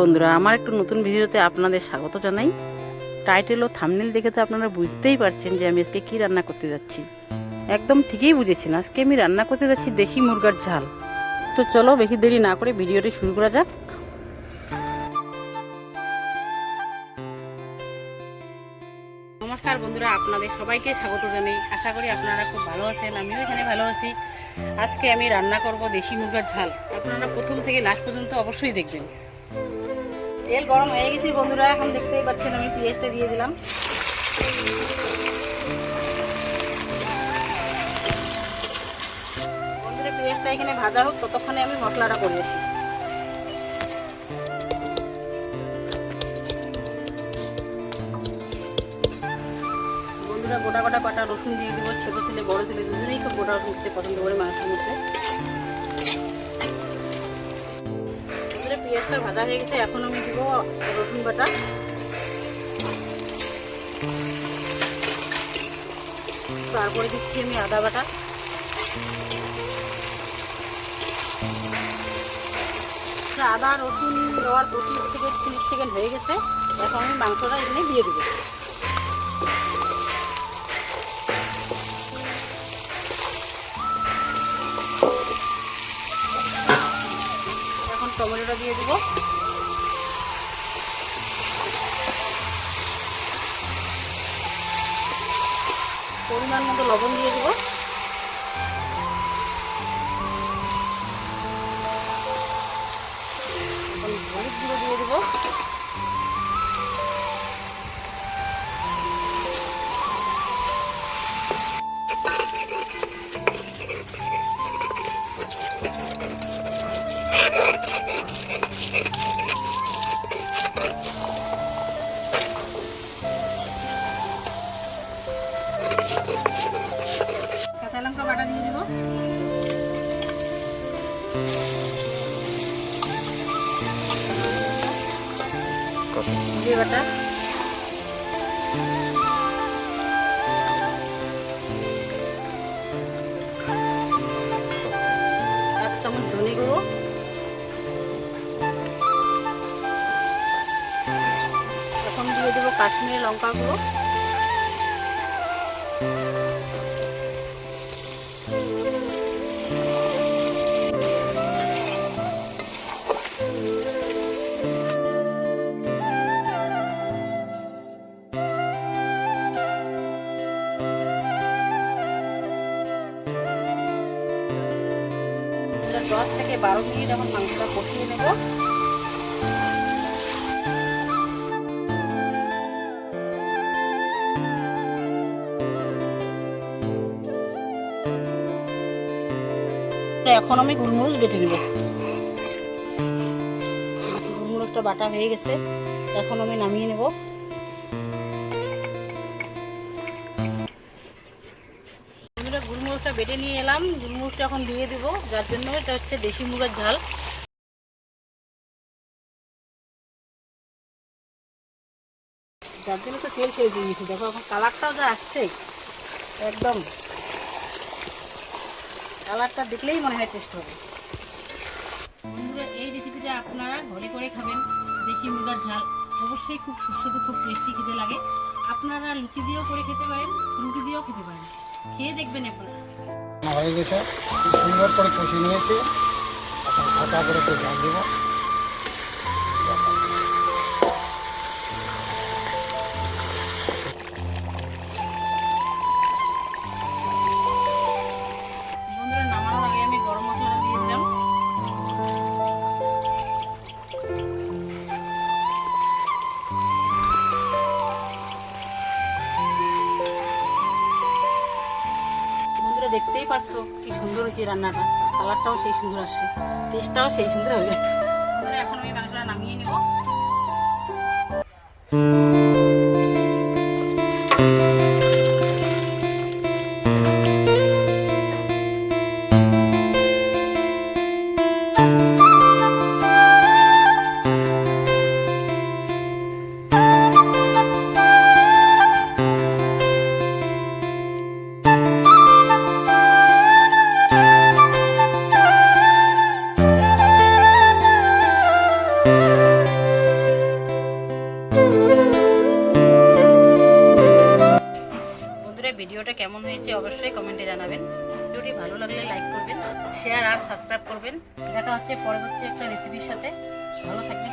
বন্ধুরা, আমার একটু নতুন ভিডিওতে আপনাদের স্বাগত জানাই। টাইটেল ও থামনেল দেখে তো আপনারা বুঝতেই পারছেন যে আমি আজকে কী রান্না করতে যাচ্ছি। একদম ঠিকই বুঝেছেন, আজকে আমি রান্না করতে যাচ্ছি দেশি মুরগার ঝাল। তো চলো বেশি দেরি না করে ভিডিওটি শুরু করা যাক। নমস্কার বন্ধুরা, আপনাদের সবাইকে স্বাগত জানাই। আশা করি আপনারা খুব ভালো আছেন, আমিও এখানে ভালো আছি। আজকে আমি রান্না করব দেশি মুরগার ঝাল। আপনারা প্রথম থেকে লাস্ট পর্যন্ত অবশ্যই দেখবেন। তেল গরম হয়ে গেছে বন্ধুরা, এখন দেখতেই পাচ্ছেন আমি পেঁয়াজটা দিয়ে দিলাম। বন্ধুরা, পেঁয়াজটা এখানে ভাজা হোক, ততক্ষণে আমি মশলাটা করে আসি বন্ধুরা, গোটা গোটা পাটা রসুন দিয়ে দিব, ছোটো ছেলে, বড় ছেলে, দুজনেই খুব গোটা রসুন পছন্দ করে মাংসের মধ্যে। বন্ধুরা ভাজা হয়ে গেছে এখন আমি দিব রসুন বাটা। তারপরে দিচ্ছি আমি আদা বাটা। আদা রসুন দেওয়ার পঁচিশ থেকে তিরিশ সেকেন্ড হয়ে গেছে, এখন আমি মাংসটা এখানে দিয়ে দেবো। টমেটোটা দিয়ে দেবো। পরিমাণ মতো লবণ দিয়ে দেবো। হলুদ গুঁড়ো দিয়ে দেবো। কাঁচা লঙ্কা বাটা দিয়ে দেবো। বাটা। এক এখন দিয়ে দেবো কাশ্মীরি লঙ্কা গুঁড়ো। এটা দশ থেকে বারো মিনিট এখন মাংসটা কষিয়ে নেব। এখন আমি গুলমরিচ বেটে নেব। গুলমরিচটা বাটা হয়ে গেছে, এখন আমি নামিয়ে নেব। বেটে নিয়ে এলাম গুলমরিচটা এখন দিয়ে দেবো, যার জন্য এটা হচ্ছে দেশি মুগের ঝাল। যার জন্য তো তেল ছেড়ে দিয়ে দেখো এখন কালারটাও যা আসছে, একদম। কালারটা দেখলেই মনে হয় টেস্ট হবে। বন্ধুরা, এই রেসিপিটা আপনারা ঘরে করে খাবেন, দেশি মুরগার ঝাল। অবশ্যই খুব সুস্বাদু, খুব টেস্টি খেতে লাগে। আপনারা লুচি দিয়েও করে খেতে পারেন, রুটি দিয়েও খেতে পারেন। খেয়ে দেখবেন আপনারা হয়ে গেছে। খুব সুন্দর করে কষে নিয়েছি। এখন ফাঁকা করে একটু জল দেবো। বন্ধুরা দেখতেই পাচ্ছ কি সুন্দর হয়েছে রান্নাটা। কালারটাও সেই সুন্দর আসছে। টেস্টটাও সেই সুন্দর হবে এখন আমি মাংসটা নামিয়ে নেব। ভিডিওটা কেমন হয়েছে অবশ্যই কমেন্টে জানাবেন। ভিডিওটি ভালো লাগলে লাইক করবেন শেয়ার আর সাবস্ক্রাইব করবেন। দেখা হচ্ছে পরবর্তী একটা রেসিপির সাথে। ভালো থাকবেন